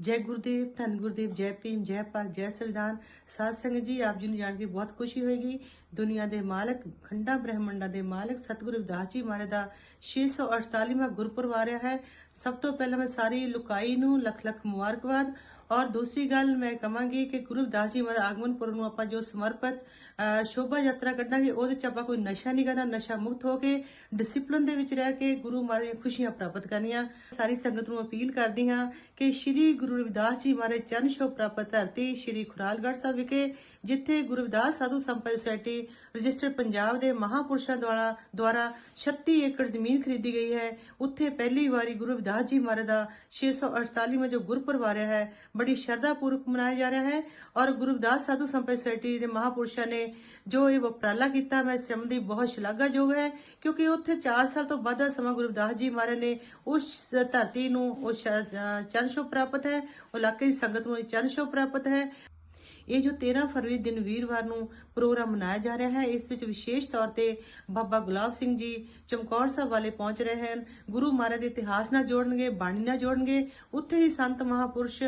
ਜੈ ਗੁਰਦੇਵ, ਧੰਨ ਗੁਰਦੇਵ, ਜੈ ਭੀਮ, ਜੈ ਭਾਰਤ ਜੈ ਸੰਵਿਧਾਨ। ਸਾਧ ਸੰਗਤ ਜੀ, ਆਪ ਜੀ ਨੂੰ ਜਾਣ ਕੇ ਬਹੁਤ ਖੁਸ਼ੀ ਹੋਏਗੀ। ਦੁਨੀਆ ਦੇ ਮਾਲਕ, ਖੰਡਾ ਬ੍ਰਹਮੰਡਾਂ ਦੇ ਮਾਲਕ ਸਤਿਗੁਰੂ ਰਵਿਦਾਸ ਜੀ ਮਹਾਰਾਜ ਦਾ 648ਵਾਂ ਗੁਰਪੁਰਬ ਆ ਰਿਹਾ ਹੈ। ਸਭ ਤੋਂ ਪਹਿਲਾਂ ਮੈਂ ਸਾਰੀ ਲੁਕਾਈ ਨੂੰ ਲੱਖ ਲੱਖ ਮੁਬਾਰਕਬਾਦ। ਔਰ ਦੂਸਰੀ ਗੱਲ ਮੈਂ ਕਹਾਂਗੀ ਕਿ ਗੁਰੂ ਰਵਿਦਾਸ ਜੀ ਮਹਾਰਾਜ ਆਗਮਨਪੁਰ ਨੂੰ ਆਪਾਂ ਜੋ ਸਮਰਪਿਤ ਸ਼ੋਭਾ ਯਾਤਰਾ ਕੱਢਾਂਗੇ, ਉਹਦੇ ਚ ਆਪਾਂ ਕੋਈ ਨਸ਼ਾ ਨਹੀਂ ਕਰਨਾ, ਨਸ਼ਾ ਮੁਕਤ ਹੋ ਕੇ ਡਿਸਪਲਿਨ ਦੇ ਵਿੱਚ ਰਹਿ ਕੇ ਗੁਰੂ ਮਹਾਰਾਜ ਦੀਆਂ ਖੁਸ਼ੀਆਂ ਪ੍ਰਾਪਤ ਕਰਨੀਆਂ। ਸਾਰੀ ਸੰਗਤ ਨੂੰ ਅਪੀਲ ਕਰਦੀ ਹਾਂ ਕਿ ਸ੍ਰੀ ਗੁਰੂ ਰਵਿਦਾਸ ਜੀ ਮਹਾਰਾਜ ਚਰਨ ਛੋਹ ਪ੍ਰਾਪਤ ਧਰਤੀ ਸ੍ਰੀ ਖੁਰਾਲਗੜ੍ਹ ਸਾਹਿਬ ਵਿਖੇ, ਜਿੱਥੇ ਗੁਰੂ ਰਵਿਦਾਸ ਸਾਧੂ ਸੰਪਤ ਸੁਸਾਇਟੀ ਰਜਿਸਟਰ ਪੰਜਾਬ ਦੇ ਮਹਾਪੁਰਸ਼ਾਂ ਦੁਆਰਾ ਦੁਆਰਾ 36 ਏਕੜ ਜ਼ਮੀਨ ਖਰੀਦੀ ਗਈ ਹੈ। ਉੱਥੇ ਪਹਿਲੀ ਵਾਰੀ ਗੁਰੂ ਰਵਿਦਾਸ ਜੀ ਮਹਾਰਾਜ ਦਾ 648ਵਾਂ ਜੋ ਗੁਰਪੁਰਬ ਆ ਰਿਹਾ ਹੈ ਬੜੀ ਸ਼ਰਧਾ ਪੂਰਵਕ ਮਨਾਇਆ ਜਾ ਰਿਹਾ ਹੈ ਔਰ ਗੁਰੂ ਰਵਿਦਾਸ ਸਾਧੂ ਸੰਪਤ ਸੁਸਾਇਟੀ ਦੇ ਮਹਾਪੁਰਸ਼ਾਂ ਨੇ ਜੋ ਇਹ ਵਪਰਾਲਾ ਕੀਤਾ, ਮੈਂ ਇਸ ਸੰਬੰਧੀ ਬਹੁਤ ਸ਼ਲਾਘਾਯੋਗ ਹੈ, ਕਿਉਂਕਿ ਉੱਥੇ 4 ਸਾਲ ਤੋਂ ਵੱਧ ਦਾ ਸਮਾਂ ਗੁਰੂ ਰਵਿਦਾਸ ਜੀ ਮਹਾਰਾਜ ਨੇ ਉਸ ਧਰਤੀ ਨੂੰ ਉਹ ਚਰਨ ਛੋਹ ਪ੍ਰਾਪਤ ਹੈ, ਉਹ ਇਲਾਕੇ ਦੀ ਸੰਗਤ ਨੂੰ ਚਰਨ ਛੋਹ ਪ੍ਰਾਪਤ ਹੈ। ਇਹ ਜੋ 13 ਫਰਵਰੀ ਦਿਨ ਵੀਰਵਾਰ ਨੂੰ ਪ੍ਰੋਗਰਾਮ ਮਨਾਇਆ ਜਾ ਰਿਹਾ ਹੈ, ਇਸ ਵਿੱਚ ਵਿਸ਼ੇਸ਼ ਤੌਰ ਤੇ ਬਾਬਾ ਗੁਲਾਬ ਸਿੰਘ ਜੀ ਚਮਕੌਰ ਸਾਹਿਬ ਵਾਲੇ ਪਹੁੰਚ ਰਹੇ ਹਨ। ਗੁਰੂ ਮਹਾਰਾਜ ਦੇ ਇਤਿਹਾਸ ਨਾਲ ਜੋੜਨਗੇ, ਬਾਣੀ ਨਾਲ ਜੋੜਨਗੇ, ਉੱਥੇ ਹੀ ਸੰਤ ਮਹਾਪੁਰਸ਼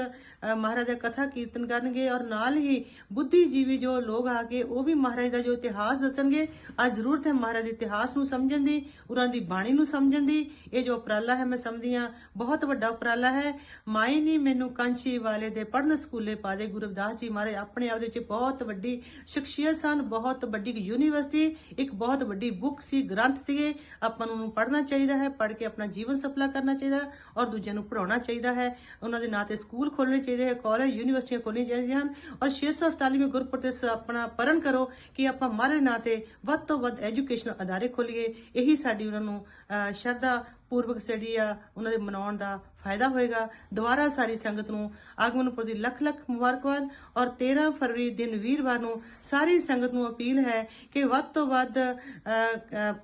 ਮਹਾਰਾਜ ਦਾ ਕਥਾ ਕੀਰਤਨ ਕਰਨਗੇ ਔਰ ਨਾਲ ਹੀ ਬੁੱਧੀਜੀਵੀ ਜੋ ਲੋਕ ਆ ਕੇ ਉਹ ਵੀ ਮਹਾਰਾਜ ਦਾ ਜੋ ਇਤਿਹਾਸ ਦੱਸਣਗੇ, ਅੱਜ ਜ਼ਰੂਰਤ ਹੈ ਮਹਾਰਾਜ ਦੇ ਇਤਿਹਾਸ ਨੂੰ ਸਮਝਣ ਦੀ, ਉਹਨਾਂ ਦੀ ਬਾਣੀ ਨੂੰ ਸਮਝਣ ਦੀ। ਇਹ ਜੋ ਉਪਰਾਲਾ ਹੈ ਮੈਂ ਸਮਝਦੀ ਹਾਂ, ਬਹੁਤ ਵੱਡਾ ਉਪਰਾਲਾ ਹੈ। ਮਾਈ ਨਹੀਂ ਮੈਨੂੰ ਕਾਂਚੀ ਵਾਲੇ ਦੇ ਪੜਨ ਸਕੂਲੇ ਪਾ ਦੇ ਗੁਰੂ ਰਵਿਦਾਸ ਜੀ ਮਹਾਰਾਜ ਆਪਣੇ ਆਪ ਦੇ ਵਿੱਚ ਬਹੁਤ ਵੱਡੀ ਸ਼ਖਸੀਅਤ ਸਨ, ਬਹੁਤ ਵੱਡੀ ਯੂਨੀਵਰਸਿਟੀ, ਇੱਕ ਬਹੁਤ ਵੱਡੀ ਬੁੱਕ ਸੀ, ਗ੍ਰੰਥ ਸੀਗੇ। ਆਪਾਂ ਨੂੰ ਪੜ੍ਹਨਾ ਚਾਹੀਦਾ ਹੈ, ਪੜ੍ਹ ਕੇ ਆਪਣਾ ਜੀਵਨ ਸਫਲਾ ਕਰਨਾ ਚਾਹੀਦਾ ਔਰ ਦੂਜਿਆਂ ਨੂੰ ਪੜਾਉਣਾ ਚਾਹੀਦਾ ਹੈ। ਉਹਨਾਂ ਦੇ ਨਾਂ ਤੇ ਸਕੂਲ ਖੋਲ੍ਹਣੇ ਚਾਹੀਦੇ ਹੈ, ਕਾਲਜ, ਯੂਨੀਵਰਸਿਟੀਆਂ ਖੋਲਣੀਆਂ ਚਾਹੀਦੀਆਂ ਹਨ ਔਰ 648ਵੇਂ ਗੁਰਪੁਰਬ ਤੇ ਸ- ਆਪਣਾ ਪਰਨ ਕਰੋ ਕਿ ਆਪਾਂ ਮਹਾਰਾਜ ਨਾਂ ਤੇ ਵੱਧ ਤੋਂ ਵੱਧ ਐਜੂਕੇਸ਼ਨ ਅਦਾਰੇ ਖੋਲੀਏ। ਇਹੀ ਸਾਡੀ ਉਹਨਾਂ ਨੂੰ ਸ਼ਰਧਾ ਪੂਰਵਕ ਜਿਹੜੀ ਆ, ਉਹਨਾਂ ਦੇ ਮਨਾਉਣ ਦਾ ਫਾਇਦਾ ਹੋਏਗਾ। ਦੁਬਾਰਾ ਸਾਰੀ ਸੰਗਤ ਨੂੰ ਆਗਮਨਪੁਰ ਦੀ ਲੱਖ ਲੱਖ ਮੁਬਾਰਕਬਾਦ ਔਰ 13 ਫਰਵਰੀ ਦਿਨ ਵੀਰਵਾਰ ਨੂੰ ਸਾਰੀ ਸੰਗਤ ਨੂੰ ਅਪੀਲ ਹੈ ਕਿ ਵੱਧ ਤੋਂ ਵੱਧ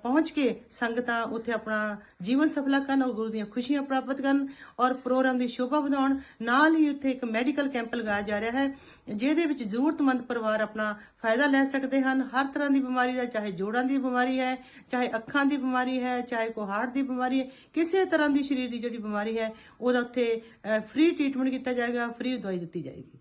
ਪਹੁੰਚ ਕੇ ਸੰਗਤਾਂ ਉੱਥੇ ਆਪਣਾ ਜੀਵਨ ਸਫਲਾ ਕਰਨ ਔਰ ਗੁਰੂ ਦੀਆਂ ਖੁਸ਼ੀਆਂ ਪ੍ਰਾਪਤ ਕਰਨ ਔਰ ਪ੍ਰੋਗਰਾਮ ਦੀ ਸ਼ੋਭਾ ਵਧਾਉਣ। ਨਾਲ ਹੀ ਉੱਥੇ ਇੱਕ ਮੈਡੀਕਲ ਕੈਂਪ ਲਗਾਇਆ ਜਾ ਰਿਹਾ ਹੈ। ਜਿਹਦੇ ਵਿੱਚ ਜ਼ਰੂਰਤਮੰਦ ਪਰਿਵਾਰ ਆਪਣਾ ਫਾਇਦਾ ਲੈ ਸਕਦੇ ਹਨ। ਹਰ ਤਰ੍ਹਾਂ ਦੀ ਬਿਮਾਰੀ ਦਾ ਚਾਹੇ ਜੋੜਾਂ ਦੀ ਬਿਮਾਰੀ ਹੈ, ਚਾਹੇ ਅੱਖਾਂ ਦੀ ਬਿਮਾਰੀ ਹੈ, ਚਾਹੇ ਕੋ ਹਾਰਟ ਦੀ ਬਿਮਾਰੀ ਹੈ, ਕਿਸੇ ਤਰ੍ਹਾਂ ਦੀ ਸਰੀਰ ਦੀ ਜਿਹੜੀ ਬਿਮਾਰੀ ਹੈ, ਉਹਦਾ ਉੱਥੇ ਫ੍ਰੀ ਟ੍ਰੀਟਮੈਂਟ ਕੀਤਾ ਜਾਏਗਾ ਫ੍ਰੀ ਦਵਾਈ ਦਿੱਤੀ ਜਾਏਗੀ।